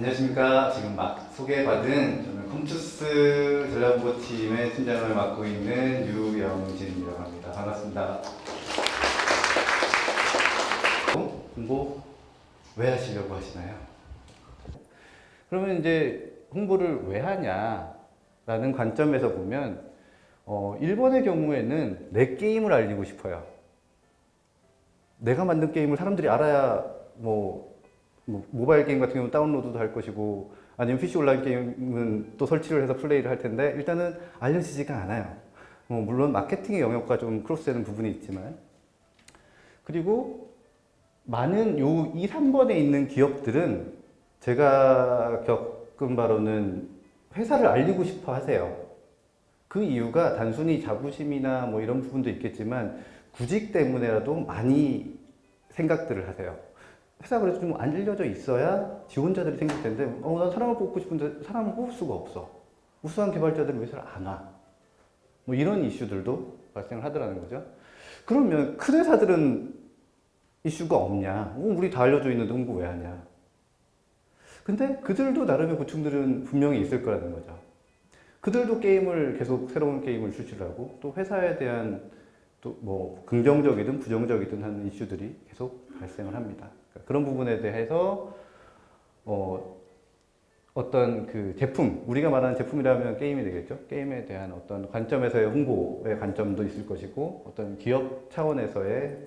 안녕하십니까. 지금 막 소개받은 저는 컴투스 전략부팀의 팀장을 맡고 있는 유영진이라고 합니다. 반갑습니다. 홍보 왜 하시려고 하시나요? 그러면 이제 홍보를 왜 하냐라는 관점에서 보면 어, 1번의 경우에는 내 게임을 알리고 싶어요. 내가 만든 게임을 사람들이 알아야 뭐, 뭐 모바일 게임 같은 경우는 다운로드도 할 것이고 아니면 PC 온라인 게임은 또 설치를 해서 플레이를 할 텐데 일단은 알려지지가 않아요. 뭐 물론 마케팅의 영역과 좀 크로스되는 부분이 있지만 그리고 많은 요 2, 3번에 있는 기업들은 제가 겪은 바로는 회사를 알리고 싶어 하세요. 그 이유가 단순히 자부심이나 뭐 이런 부분도 있겠지만 구직 때문에라도 많이 생각들을 하세요. 회사 그래도 좀 알려져 있어야 지원자들이 생길 텐데, 어, 난 사람을 뽑고 싶은데 사람을 뽑을 수가 없어. 우수한 개발자들은 회사를 안 와. 뭐 이런 이슈들도 발생을 하더라는 거죠. 그러면 큰 회사들은 이슈가 없냐? 어, 우리 다 알려져 있는데 홍보 왜 하냐? 근데 그들도 나름의 고충들은 분명히 있을 거라는 거죠. 그들도 게임을 계속 새로운 게임을 출시를 하고 또 회사에 대한 또 뭐 긍정적이든 부정적이든 하는 이슈들이 계속 발생을 합니다. 그런 부분에 대해서 어 어떤 그 제품 우리가 말하는 제품이라면 게임이 되겠죠. 게임에 대한 어떤 관점에서의 홍보의 관점도 있을 것이고 어떤 기업 차원에서의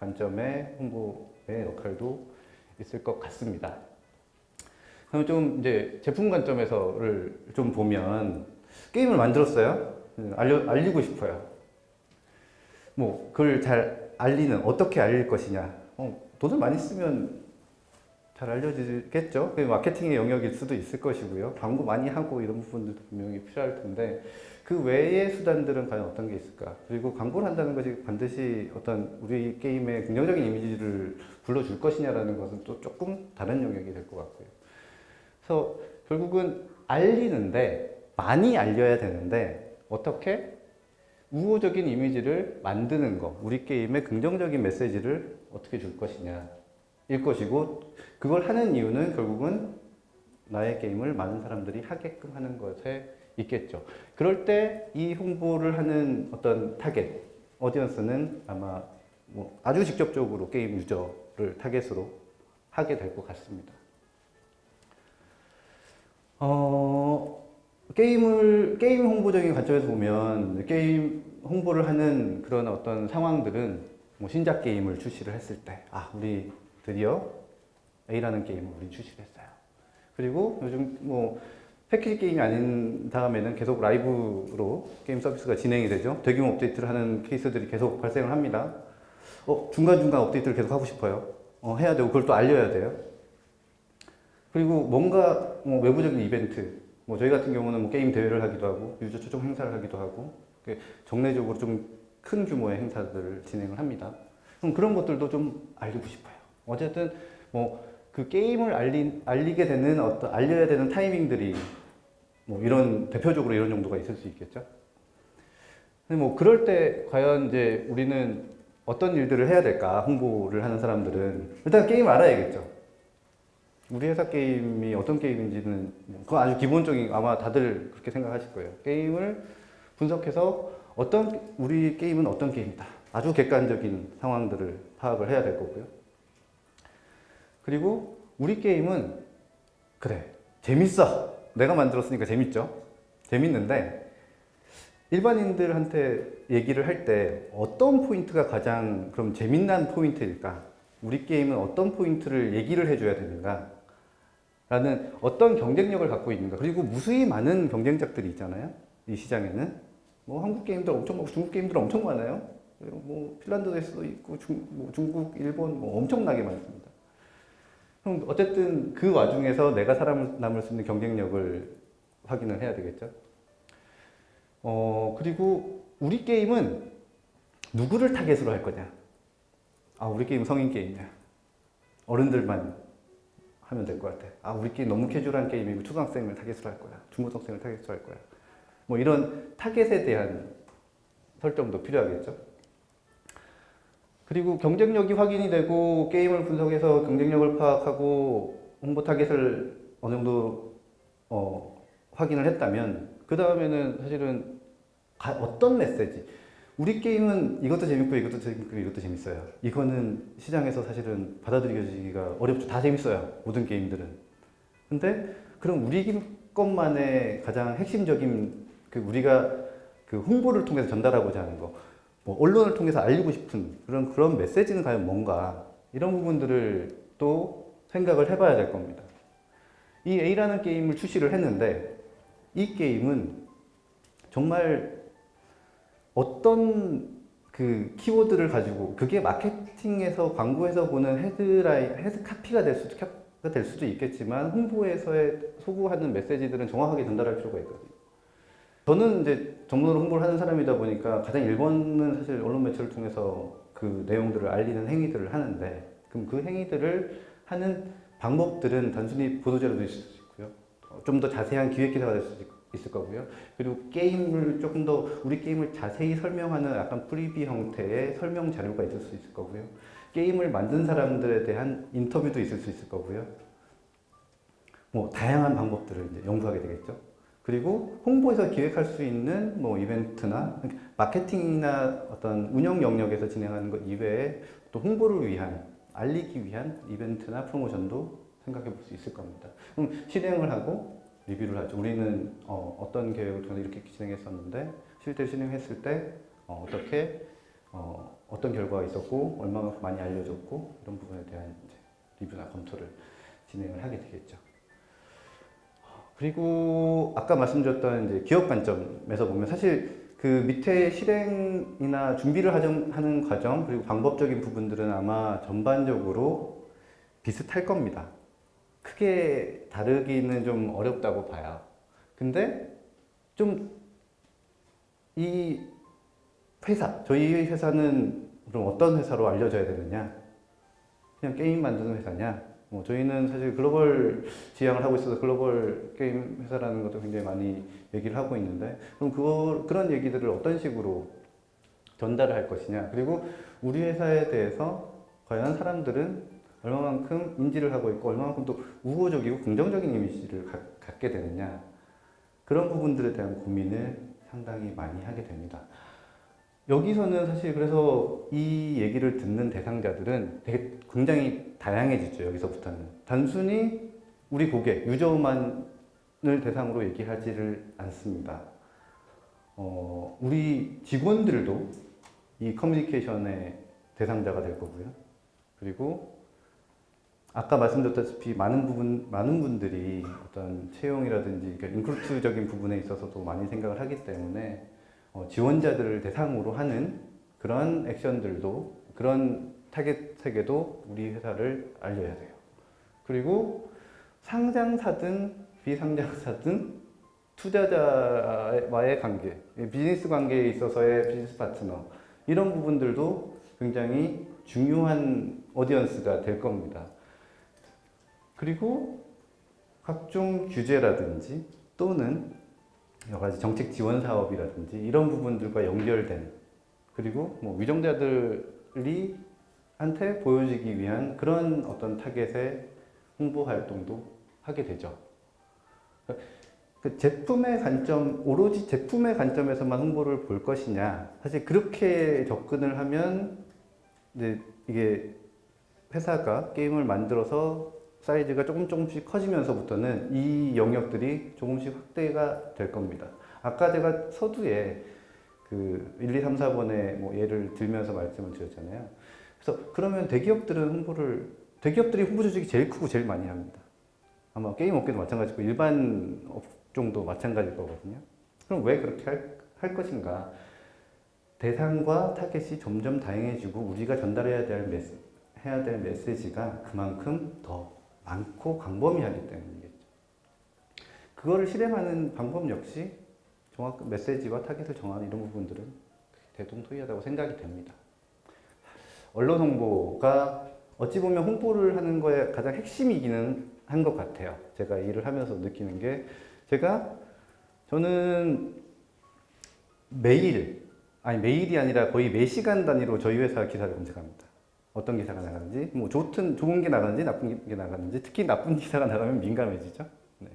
관점의 홍보의 역할도 있을 것 같습니다. 그럼 좀 이제 제품 관점에서를 좀 보면 게임을 만들었어요. 알려, 알리고 싶어요. 뭐 그걸 잘 알리는 어떻게 알릴 것이냐. 어, 돈을 많이 쓰면 잘 알려지겠죠. 마케팅의 영역일 수도 있을 것이고요. 광고 많이 하고 이런 부분들도 분명히 필요할 텐데 그 외의 수단들은 과연 어떤 게 있을까? 그리고 광고를 한다는 것이 반드시 어떤 우리 게임의 긍정적인 이미지를 불러줄 것이냐라는 것은 또 조금 다른 영역이 될 것 같고요. 그래서 결국은 알리는데 많이 알려야 되는데 어떻게 우호적인 이미지를 만드는 거, 우리 게임의 긍정적인 메시지를 어떻게 줄 것이냐 일 것이고 그걸 하는 이유는 결국은 나의 게임을 많은 사람들이 하게끔 하는 것에 있겠죠. 그럴 때 이 홍보를 하는 어떤 타겟, 어디언스는 아마 뭐 아주 직접적으로 게임 유저를 타겟으로 하게 될 것 같습니다. 어, 게임을 게임 홍보적인 관점에서 보면 게임 홍보를 하는 그런 어떤 상황들은 뭐 신작 게임을 출시를 했을 때, 아 우리 드디어 A라는 게임을 우리 출시를 했어요. 그리고 요즘 뭐 패키지 게임이 아닌 다음에는 계속 라이브로 게임 서비스가 진행이 되죠. 대규모 업데이트를 하는 케이스들이 계속 발생을 합니다. 어, 중간중간 업데이트를 계속 하고 싶어요. 어, 해야 되고, 그걸 또 알려야 돼요. 그리고 뭔가 뭐 외부적인 이벤트, 뭐 저희 같은 경우는 뭐 게임 대회를 하기도 하고, 유저 초청 행사를 하기도 하고, 정례적으로 좀 큰 규모의 행사들을 진행을 합니다. 그럼 그런 것들도 좀 알리고 싶어요. 어쨌든 뭐 그 게임을 알리, 알리게 되는 어떤 알려야 되는 타이밍들이 뭐 이런 대표적으로 이런 정도가 있을 수 있겠죠. 근데 뭐 그럴 때 과연 이제 우리는 어떤 일들을 해야 될까 홍보를 하는 사람들은 일단 게임 알아야겠죠. 우리 회사 게임이 어떤 게임인지는 뭐 그건 아주 기본적인 아마 다들 그렇게 생각하실 거예요. 게임을 분석해서 어떤 우리 게임은 어떤 게임이다. 아주 객관적인 상황들을 파악을 해야 될 거고요. 그리고 우리 게임은 그래 재밌어. 내가 만들었으니까 재밌죠. 재밌는데 일반인들한테 얘기를 할 때 어떤 포인트가 가장 그럼 재밌는 포인트일까? 우리 게임은 어떤 포인트를 얘기를 해줘야 되는가? 라는 어떤 경쟁력을 갖고 있는가? 그리고 무수히 많은 경쟁작들이 있잖아요. 이 시장에는 뭐 한국 게임들 엄청 많고 중국 게임들 엄청 많아요 뭐 핀란드에서도 있고 중, 뭐 중국 일본 뭐 엄청나게 많습니다 그럼 어쨌든 그 와중에서 내가 살아남을 수 있는 경쟁력을 확인을 해야 되겠죠. 어, 그리고 우리 게임은 누구를 타겟으로 할 거냐? 아, 우리 게임 성인 게임이야. 어른들만 하면 될 것 같아. 아, 우리 게임 너무 캐주얼한 게임이고 초등학생을 타겟으로 할 거야. 중고등학생을 타겟으로 할 거야. 뭐 이런 타겟에 대한 설정도 필요하겠죠. 그리고 경쟁력이 확인이 되고 게임을 분석해서 경쟁력을 파악하고 홍보 타겟을 어느 정도 어, 확인을 했다면 그 다음에는 사실은 가- 어떤 메시지 우리 게임은 이것도 재밌고 이것도 재밌고 이것도 재밌어요. 이거는 시장에서 사실은 받아들여지기가 어렵죠. 다 재밌어요. 모든 게임들은. 근데 그럼 우리 것만의 가장 핵심적인 그 우리가 그 홍보를 통해서 전달하고자 하는 거, 뭐 언론을 통해서 알리고 싶은 그런 그런 메시지는 과연 뭔가 이런 부분들을 또 생각을 해봐야 될 겁니다. 이 A라는 게임을 출시를 했는데 이 게임은 정말 어떤 그 키워드를 가지고 그게 마케팅에서 광고에서 보는 헤드라인 헤드 카피가 될 수도 될 수도 있겠지만 홍보에서의 소구하는 메시지들은 정확하게 전달할 필요가 있거든요. 저는 이제 전문으로 홍보를 하는 사람이다 보니까 가장 1번은 사실 언론 매체를 통해서 그 내용들을 알리는 행위들을 하는데 그럼 그 행위들을 하는 방법들은 단순히 보도자료도 있을 수 있고요. 좀 더 자세한 기획 기사가 될 수 있을 거고요. 그리고 게임을 조금 더 우리 게임을 자세히 설명하는 약간 프리비 형태의 설명 자료가 있을 수 있을 거고요. 게임을 만든 사람들에 대한 인터뷰도 있을 수 있을 거고요. 뭐 다양한 방법들을 이제 연구하게 되겠죠. 그리고 홍보에서 기획할 수 있는 뭐 이벤트나 마케팅이나 어떤 운영 영역에서 진행하는 것 이외에 또 홍보를 위한 알리기 위한 이벤트나 프로모션도 생각해 볼 수 있을 겁니다. 그럼 실행을 하고 리뷰를 하죠. 우리는 어, 떤 계획을 통해서 이렇게 진행했었는데 실제 진행했을 때 어, 어떻게 어, 어떤 결과가 있었고 얼마나 많이 알려졌고 이런 부분에 대한 리뷰나 검토를 진행을 하게 되겠죠. 그리고 아까 말씀드렸던 이제 기업 관점에서 보면 사실 그 밑에 실행이나 준비를 하는 과정 그리고 방법적인 부분들은 아마 전반적으로 비슷할 겁니다. 크게 다르기는 좀 어렵다고 봐요. 근데 좀 이 회사, 저희 회사는 그럼 어떤 회사로 알려져야 되느냐? 그냥 게임 만드는 회사냐? 뭐 저희는 사실 글로벌 지향을 하고 있어서 글로벌 게임 회사라는 것도 굉장히 많이 얘기를 하고 있는데 그럼 그거 그런 얘기들을 어떤 식으로 전달을 할 것이냐? 그리고 우리 회사에 대해서 과연 사람들은 얼마만큼 인지를 하고 있고 얼마만큼 또 우호적이고 긍정적인 이미지를 가- 갖게 되느냐? 그런 부분들에 대한 고민을 상당히 많이 하게 됩니다. 여기서는 사실 그래서 이 얘기를 듣는 대상자들은 되게 굉장히 다양해지죠. 여기서부터는 단순히 우리 고객 유저만을 대상으로 얘기하지를 않습니다. 어, 우리 직원들도 이 커뮤니케이션의 대상자가 될 거고요. 그리고 아까 말씀드렸다시피 많은 부분 많은 분들이 어떤 채용이라든지 그러니까 인크루트적인 부분에 있어서도 많이 생각을 하기 때문에 어, 지원자들을 대상으로 하는 그런 액션들도 그런 타겟에게도 우리 회사를 알려야 돼요. 그리고 상장사든 비상장사든 투자자와의 관계, 비즈니스 관계에 있어서의 비즈니스 파트너 이런 부분들도 굉장히 중요한 오디언스가 될 겁니다. 그리고 각종 규제라든지 또는 여러 가지 정책 지원 사업이라든지 이런 부분들과 연결된 그리고 뭐 위정자들이 한테 보여지기 위한 그런 어떤 타겟의 홍보 활동도 하게 되죠. 그 제품의 관점, 오로지 제품의 관점에서만 홍보를 볼 것이냐. 사실 그렇게 접근을 하면 이제 이게 회사가 게임을 만들어서 사이즈가 조금 조금씩 커지면서부터는 이 영역들이 조금씩 확대가 될 겁니다. 아까 제가 서두에 그 1, 2, 3, 4번의 뭐 예를 들면서 말씀을 드렸잖아요. 그래서 그러면 대기업들은 홍보를 대기업들이 홍보 조직이 제일 크고 제일 많이 합니다. 아마 게임 업계도 마찬가지고 일반 업종도 마찬가지일 거거든요. 그럼 왜 그렇게 할, 할 것인가? 대상과 타겟이 점점 다양해지고 우리가 전달해야 될 메시, 해야 될 메시지가 그만큼 더 많고 광범위하기 때문이겠죠. 그거를 실행하는 방법 역시 정확한 메시지와 타겟을 정하는 이런 부분들은 대동소이하다고 생각이 됩니다. 언론 홍보가 어찌 보면 홍보를 하는 거에 가장 핵심이기는 한 것 같아요. 제가 일을 하면서 느끼는 게 제가 저는 매일 아니 매일이 아니라 거의 매 시간 단위로 저희 회사 기사를 검색합니다. 어떤 기사가 나가는지, 뭐 좋든 좋은 게 나가는지 나쁜 게 나가는지, 특히 나쁜 기사가 나가면 민감해지죠. 네.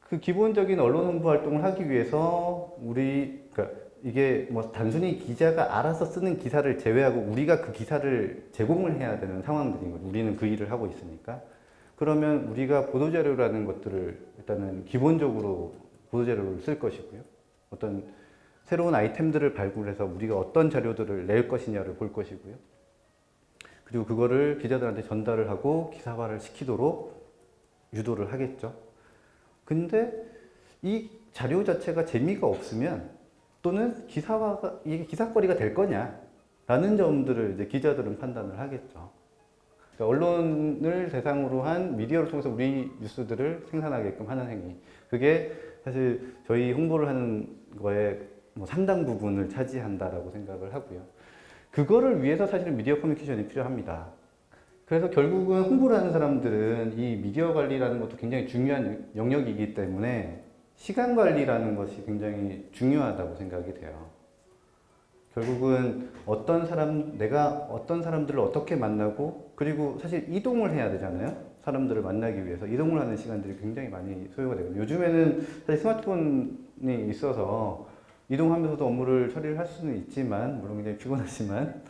그 기본적인 언론 홍보 활동을 하기 위해서 우리 그러니까 이게 뭐 단순히 기자가 알아서 쓰는 기사를 제외하고 우리가 그 기사를 제공을 해야 되는 상황들인 거죠. 우리는 그 일을 하고 있으니까. 그러면 우리가 보도자료라는 것들을 일단은 기본적으로 보도자료를 쓸 것이고요. 어떤 새로운 아이템들을 발굴해서 우리가 어떤 자료들을 낼 것이냐를 볼 것이고요. 그리고 그거를 기자들한테 전달을 하고 기사화를 시키도록 유도를 하겠죠. 근데 이 자료 자체가 재미가 없으면 또는 기사화가 이게 기사거리가 될 거냐라는 점들을 이제 기자들은 판단을 하겠죠. 그러니까 언론을 대상으로 한 미디어를 통해서 우리 뉴스들을 생산하게끔 하는 행위. 그게 사실 저희 홍보를 하는 거에 뭐 상당 부분을 차지한다라고 생각을 하고요. 그거를 위해서 사실은 미디어 커뮤니케이션이 필요합니다. 그래서 결국은 홍보를 하는 사람들은 이 미디어 관리라는 것도 굉장히 중요한 영역이기 때문에 시간 관리라는 것이 굉장히 중요하다고 생각이 돼요. 결국은 어떤 사람, 내가 어떤 사람들을 어떻게 만나고, 그리고 사실 이동을 해야 되잖아요. 사람들을 만나기 위해서. 이동을 하는 시간들이 굉장히 많이 소요가 되거든요. 요즘에는 사실 스마트폰이 있어서 이동하면서도 업무를 처리를 할 수는 있지만, 물론 굉장히 피곤하지만,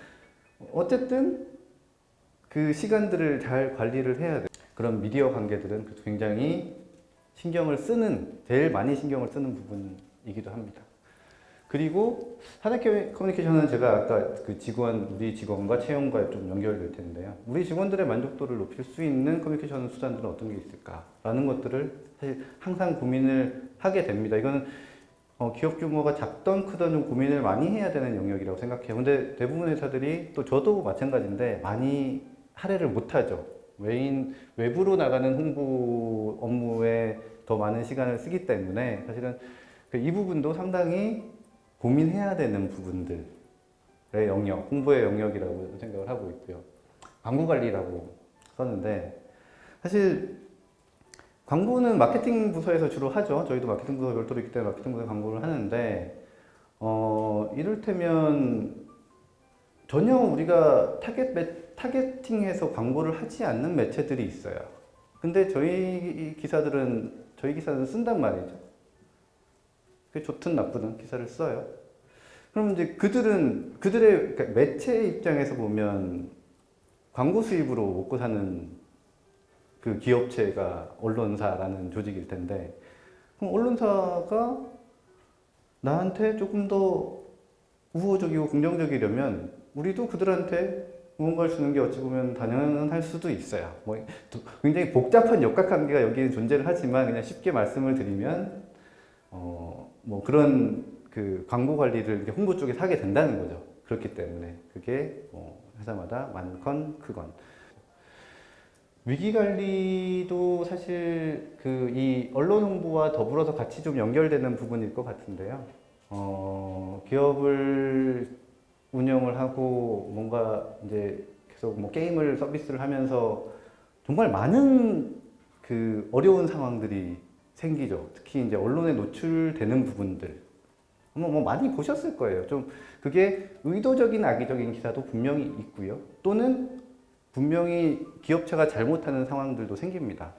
어쨌든 그 시간들을 잘 관리를 해야 돼요. 그런 미디어 관계들은 굉장히 신경을 쓰는, 제일 많이 신경을 쓰는 부분이기도 합니다. 그리고 사내 커뮤니케이션은 제가 아까 그 직원, 우리 직원과 채용과 좀 연결될 텐데요. 우리 직원들의 만족도를 높일 수 있는 커뮤니케이션 수단들은 어떤 게 있을까라는 것들을 사실 항상 고민을 하게 됩니다. 이거는 어, 기업 규모가 작던 크던 좀 고민을 많이 해야 되는 영역이라고 생각해요. 근데 대부분 회사들이 또 저도 마찬가지인데 많이 할애를 못하죠. 외인, 외부로 나가는 홍보 업무에 더 많은 시간을 쓰기 때문에 사실은 그이 부분도 상당히 고민해야 되는 부분들의 영역, 홍보의 영역이라고 생각을 하고 있고요. 광고 관리라고 썼는데 사실 광고는 마케팅 부서에서 주로 하죠. 저희도 마케팅 부서 별도로 있기 때문에 마케팅 부서 광고를 하는데 어, 이를테면 전혀 우리가 타겟 매, 타겟팅해서 광고를 하지 않는 매체들이 있어요. 근데 저희 기사들은 저희 기사는 쓴단 말이죠. 그게 좋든 나쁘든 기사를 써요. 그럼 이제 그들은 그들의 그러니까 매체 입장에서 보면 광고 수입으로 먹고 사는 그 기업체가 언론사라는 조직일 텐데 그럼 언론사가 나한테 조금 더 우호적이고 긍정적이려면 우리도 그들한테 무언가를 주는 게 어찌 보면 당연할 수도 있어요. 뭐 굉장히 복잡한 역학관계가 여기에 존재를 하지만 그냥 쉽게 말씀을 드리면 어 뭐 그런 그 광고 관리를 홍보 쪽에 하게 된다는 거죠. 그렇기 때문에 그게 뭐 회사마다 많건 크건 위기 관리도 사실 그 이 언론 홍보와 더불어서 같이 좀 연결되는 부분일 것 같은데요. 어, 기업을 운영을 하고 뭔가 이제 계속 뭐 게임을 서비스를 하면서 정말 많은 그 어려운 상황들이 생기죠. 특히 이제 언론에 노출되는 부분들. 뭐, 뭐 많이 보셨을 거예요. 좀 그게 의도적인 악의적인 기사도 분명히 있고요. 또는 분명히 기업체가 잘못하는 상황들도 생깁니다.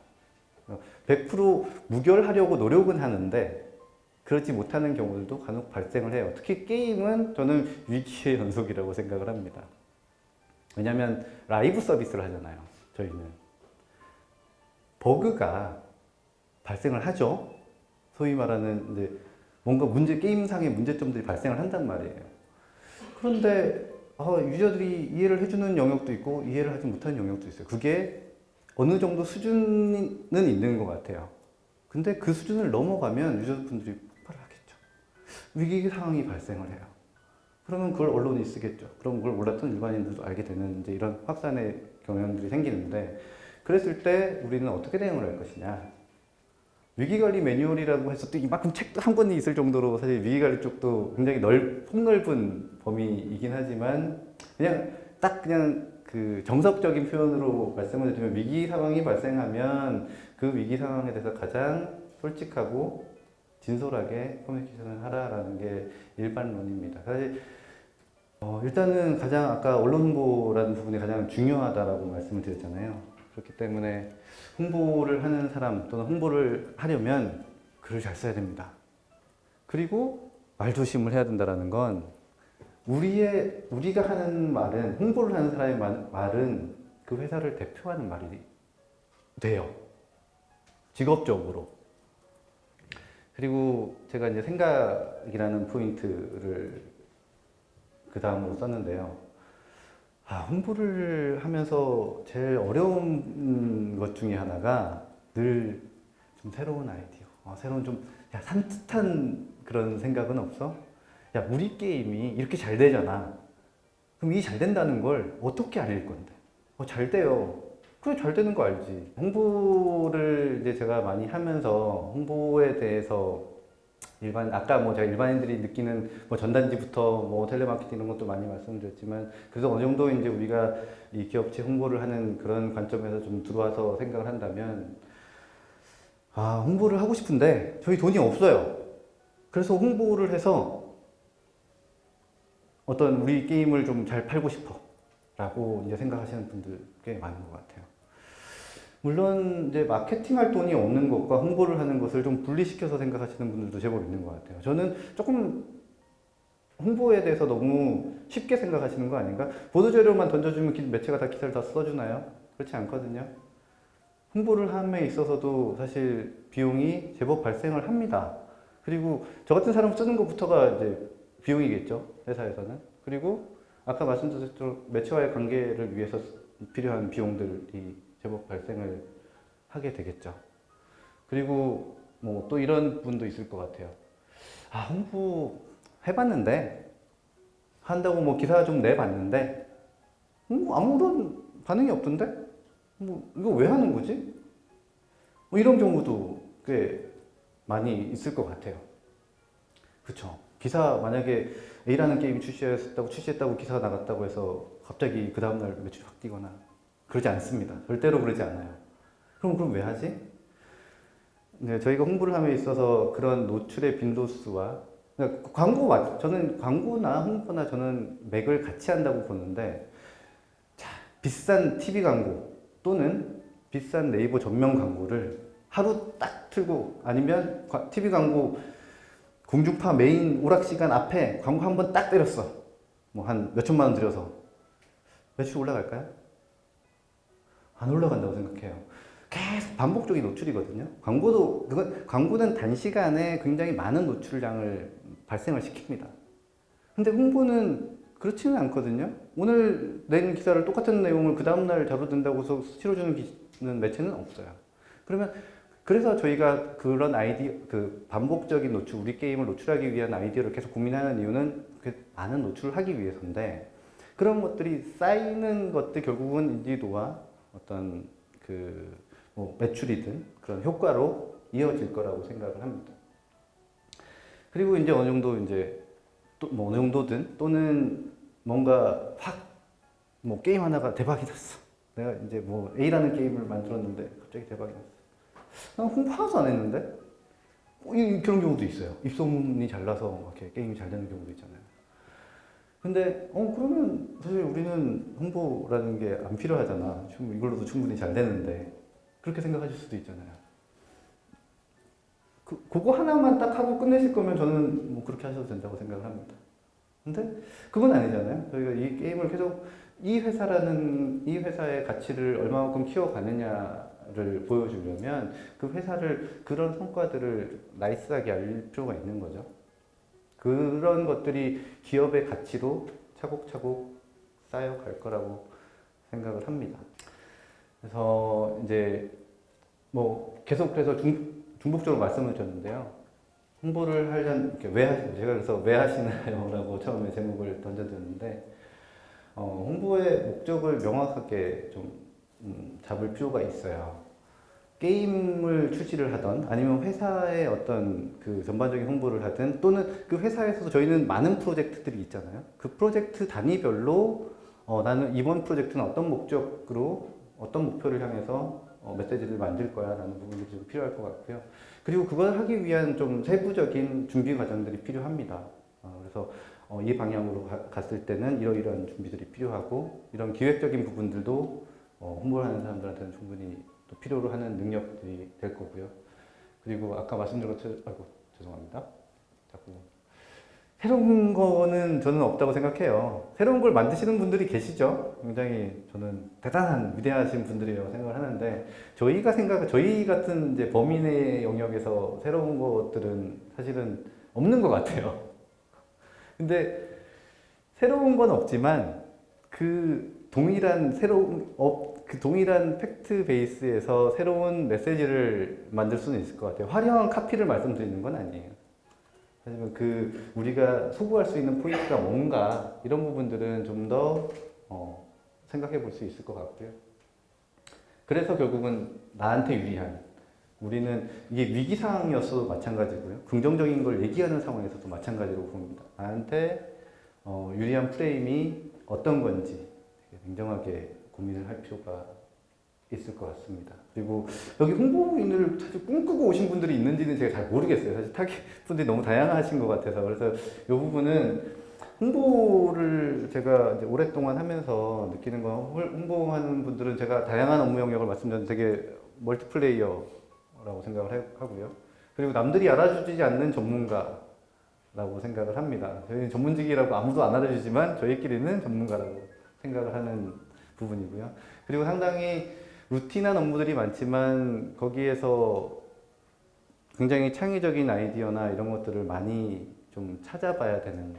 100% 무결하려고 노력은 하는데 그렇지 못하는 경우들도 간혹 발생을 해요. 특히 게임은 저는 위기의 연속이라고 생각을 합니다. 왜냐하면 라이브 서비스를 하잖아요. 저희는 버그가 발생을 하죠. 소위 말하는 이제 뭔가 문제 게임상의 문제점들이 발생을 한단 말이에요. 그런데 어, 유저들이 이해를 해주는 영역도 있고 이해를 하지 못하는 영역도 있어요. 그게 어느 정도 수준은 있는 것 같아요. 근데 그 수준을 넘어가면 유저분들이 폭발을 하겠죠. 위기 상황이 발생을 해요. 그러면 그걸 언론이 쓰겠죠. 그럼 그걸 몰랐던 일반인들도 알게 되는 이제 이런 확산의 경향들이 생기는데 그랬을 때 우리는 어떻게 대응을 할 것이냐. 위기관리 매뉴얼이라고 해서 또 이만큼 책도 한 권이 있을 정도로 사실 위기관리 쪽도 굉장히 넓, 폭넓은 범위이긴 하지만 그냥 딱 그냥 그 정석적인 표현으로 말씀을 드리면 위기 상황이 발생하면 그 위기 상황에 대해서 가장 솔직하고 진솔하게 커뮤니케이션을 하라라는 게 일반론입니다. 사실 어, 일단은 가장 아까 언론 홍보라는 부분이 가장 중요하다라고 말씀을 드렸잖아요. 그렇기 때문에 홍보를 하는 사람 또는 홍보를 하려면 글을 잘 써야 됩니다. 그리고 말조심을 해야 된다라는 건 우리의 우리가 하는 말은 홍보를 하는 사람의 말, 말은 그 회사를 대표하는 말이 돼요. 직업적으로. 그리고 제가 이제 생각이라는 포인트를 그 다음으로 썼는데요. 아, 홍보를 하면서 제일 어려운 것 중에 하나가 늘 좀 새로운 아이디어, 어, 새로운 좀 야, 산뜻한 그런 생각은 없어? 야, 우리 게임이 이렇게 잘 되잖아. 그럼 이 잘 된다는 걸 어떻게 알릴 건데? 어, 잘 돼요. 그래, 잘 되는 거 알지. 홍보를 이제 제가 많이 하면서 홍보에 대해서 일반, 아까 뭐 제가 일반인들이 느끼는 뭐 전단지부터 뭐 텔레마케팅 이런 것도 많이 말씀드렸지만 그래서 어느 정도 이제 우리가 이 기업체 홍보를 하는 그런 관점에서 좀 들어와서 생각을 한다면 아, 홍보를 하고 싶은데 저희 돈이 없어요. 그래서 홍보를 해서 어떤 우리 게임을 좀 잘 팔고 싶어. 라고 이제 생각하시는 분들 꽤 많은 것 같아요. 물론 이제 마케팅 할 돈이 없는 것과 홍보를 하는 것을 좀 분리시켜서 생각하시는 분들도 제법 있는 것 같아요. 저는 조금 홍보에 대해서 너무 쉽게 생각하시는 거 아닌가? 보도자료만 던져주면 기- 매체가 다 기사를 다 써주나요? 그렇지 않거든요. 홍보를 함에 있어서도 사실 비용이 제법 발생을 합니다. 그리고 저 같은 사람 쓰는 것부터가 이제 비용이겠죠. 회사에서는. 그리고 아까 말씀드렸죠. 매체와의 관계를 위해서 필요한 비용들이 제법 발생을 하게 되겠죠. 그리고 뭐 또 이런 분도 있을 것 같아요. 아, 홍보 해봤는데, 한다고 뭐 기사 좀 내봤는데, 음, 아무런 반응이 없던데? 뭐, 이거 왜 하는 거지? 뭐 이런 경우도 꽤 많이 있을 것 같아요. 그쵸. 기사 만약에 A라는 게임이 출시했다고, 출시했다고 기사가 나갔다고 해서 갑자기 그 다음날 매출이 확 뛰거나 그러지 않습니다. 절대로 그러지 않아요. 그럼 그럼 왜 하지? 네, 저희가 홍보를 함에 있어서 그런 노출의 빈도수와 그러니까 광고 맞 저는 광고나 홍보나 저는 맥을 같이 한다고 보는데 자, 비싼 TV 광고 또는 비싼 네이버 전면 광고를 하루 딱 틀고 아니면 과- TV 광고 공중파 메인 오락 시간 앞에 광고 한 번 딱 때렸어. 뭐 한 몇천만 원 들여서 매출 올라갈까요? 안 올라간다고 생각해요. 계속 반복적인 노출이거든요. 광고도 그건 광고는 단시간에 굉장히 많은 노출량을 발생을 시킵니다. 근데 홍보는 그렇지는 않거든요. 오늘 낸 기사를 똑같은 내용을 그 다음날 다뤄준다고 해서 실어주는 매체는 없어요. 그러면 그래서 저희가 그런 아이디어, 그 반복적인 노출, 우리 게임을 노출하기 위한 아이디어를 계속 고민하는 이유는 그 많은 노출을 하기 위해서인데 그런 것들이 쌓이는 것들 결국은 인지도와 어떤 그 뭐 매출이든 그런 효과로 이어질 거라고 생각을 합니다. 그리고 이제 어느 정도 이제 또뭐 어느 정도든 또는 뭔가 확 뭐 게임 하나가 대박이 났어. 내가 이제 뭐 A라는 게임을 만들었는데 갑자기 대박이 났어. 난 홍보 하나도 안 했는데 어, 이- 그런 경우도 있어요. 입소문이 잘 나서 이렇게 게임이 잘 되는 경우도 있잖아요. 근데 어 그러면 사실 우리는 홍보라는 게 안 필요하잖아. 충분- 이걸로도 충분히 잘 되는데 그렇게 생각하실 수도 있잖아요. 그 그거 하나만 딱 하고 끝내실 거면 저는 뭐 그렇게 하셔도 된다고 생각을 합니다. 근데 그건 아니잖아요. 저희가 이 게임을 계속 이 회사라는 이 회사의 가치를 얼마만큼 키워가느냐를 보여주려면 그 회사를 그런 성과들을 나이스하게 알릴 필요가 있는 거죠. 그런 것들이 기업의 가치로 차곡차곡 쌓여갈 거라고 생각을 합니다. 그래서 이제 뭐 계속해서 중, 중복적으로 말씀을 드렸는데요. 홍보를 이렇게 왜 하시나요? 제가 그래서 왜 하시나요?라고 처음에 제목을 던져드렸는데 어, 홍보의 목적을 명확하게 좀 음, 잡을 필요가 있어요. 게임을 출시를 하던 아니면 회사의 어떤 그 전반적인 홍보를 하든 또는 그 회사에서도 저희는 많은 프로젝트들이 있잖아요. 그 프로젝트 단위별로 어, 나는 이번 프로젝트는 어떤 목적으로 어떤 목표를 향해서 어, 메시지를 만들 거야 라는 부분들이 좀 필요할 것 같고요. 그리고 그걸 하기 위한 좀 세부적인 준비 과정들이 필요합니다. 어, 그래서 어, 이 방향으로 가- 갔을 때는 이러이러한 준비들이 필요하고 이런 기획적인 부분들도 어, 홍보를 하는 사람들한테는 충분히 또 필요로 하는 능력들이 될 거고요. 그리고 아까 말씀드린 것처럼 아이고 죄송합니다. 자꾸 새로운 거는 저는 없다고 생각해요. 새로운 걸 만드시는 분들이 계시죠. 굉장히 저는 대단한 위대하신 분들이라고 생각을 하는데 저희가 생각 저희 같은 이제 범인의 영역에서 새로운 것들은 사실은 없는 것 같아요. 근데 새로운 건 없지만 그 동일한 새로운 업, 그 동일한 팩트 베이스에서 새로운 메시지를 만들 수는 있을 것 같아요. 화려한 카피를 말씀드리는 건 아니에요. 하지만 그 우리가 소구할 수 있는 포인트가 뭔가 이런 부분들은 좀더 어, 생각해 볼 수 있을 것 같고요. 그래서 결국은 나한테 유리한 우리는 이게 위기 상황이었어도 마찬가지고요. 긍정적인 걸 얘기하는 상황에서도 마찬가지로 봅니다. 나한테 어, 유리한 프레임이 어떤 건지 냉정하게 고민을 할 필요가 있을 것 같습니다. 그리고 여기 홍보인을 사실 꿈꾸고 오신 분들이 있는지는 제가 잘 모르겠어요. 사실 타겟 분들이 너무 다양하신 것 같아서 그래서 이 부분은 홍보를 제가 오랫동안 하면서 느끼는 건 홍보하는 분들은 제가 다양한 업무 영역을 말씀드렸는데 되게 멀티플레이어라고 생각을 해- 하고요. 그리고 남들이 알아주지 않는 전문가라고 생각을 합니다. 저희는 전문직이라고 아무도 안 알아주지만 저희끼리는 전문가라고 생각을 하는 부분이고요. 그리고 상당히 루틴한 업무들이 많지만 거기에서 굉장히 창의적인 아이디어나 이런 것들을 많이 좀 찾아봐야 되는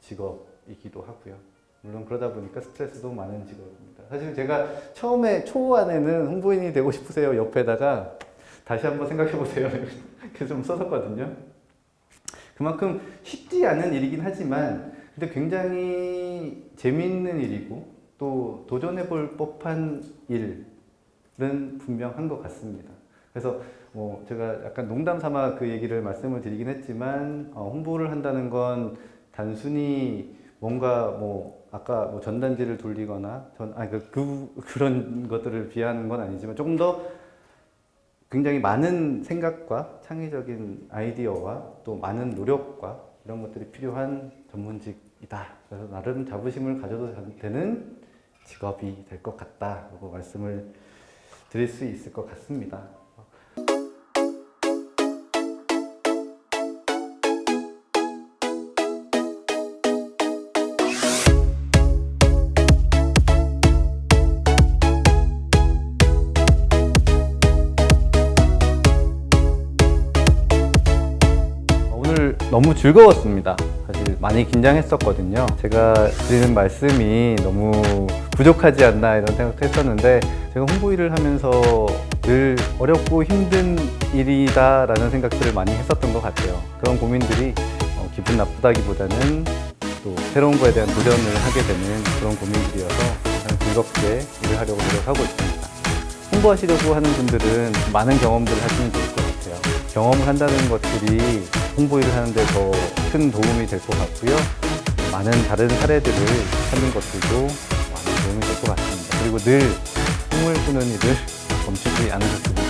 직업이기도 하고요. 물론 그러다 보니까 스트레스도 많은 직업입니다. 사실 제가 처음에 초안에는 홍보인이 되고 싶으세요 옆에다가 다시 한번 생각해 보세요. 이렇게 좀 썼었거든요. 그만큼 쉽지 않은 일이긴 하지만 근데 굉장히 재미있는 일이고 또 도전해 볼 법한 일은 분명한 것 같습니다. 그래서 뭐 제가 약간 농담 삼아 그 얘기를 말씀을 드리긴 했지만 어, 홍보를 한다는 건 단순히 뭔가 뭐 아까 뭐 전단지를 돌리거나 전 아니 그, 그 그런 것들을 비하는 건 아니지만 조금 더 굉장히 많은 생각과 창의적인 아이디어와 또 많은 노력과 이런 것들이 필요한 전문직이다. 그래서 나름 자부심을 가져도 되는 직업이 될 것 같다라고 말씀을 드릴 수 있을 것 같습니다. 너무 즐거웠습니다. 사실 많이 긴장했었거든요. 제가 드리는 말씀이 너무 부족하지 않나 이런 생각도 했었는데 제가 홍보 일을 하면서 늘 어렵고 힘든 일이다라는 생각들을 많이 했었던 것 같아요. 그런 고민들이 어, 기분 나쁘다기보다는 또 새로운 거에 대한 도전을 하게 되는 그런 고민들이어서 가장 즐겁게 일을 하려고 노력하고 있습니다. 홍보하시려고 하는 분들은 많은 경험들을 하시면 좋을 것 같아요. 경험을 한다는 것들이 홍보 일을 하는 데 더 큰 도움이 될 것 같고요. 많은 다른 사례들을 찾는 것들도 많은 도움이 될 것 같습니다. 그리고 늘 꿈을 꾸는 일을 멈추지 않으셨으면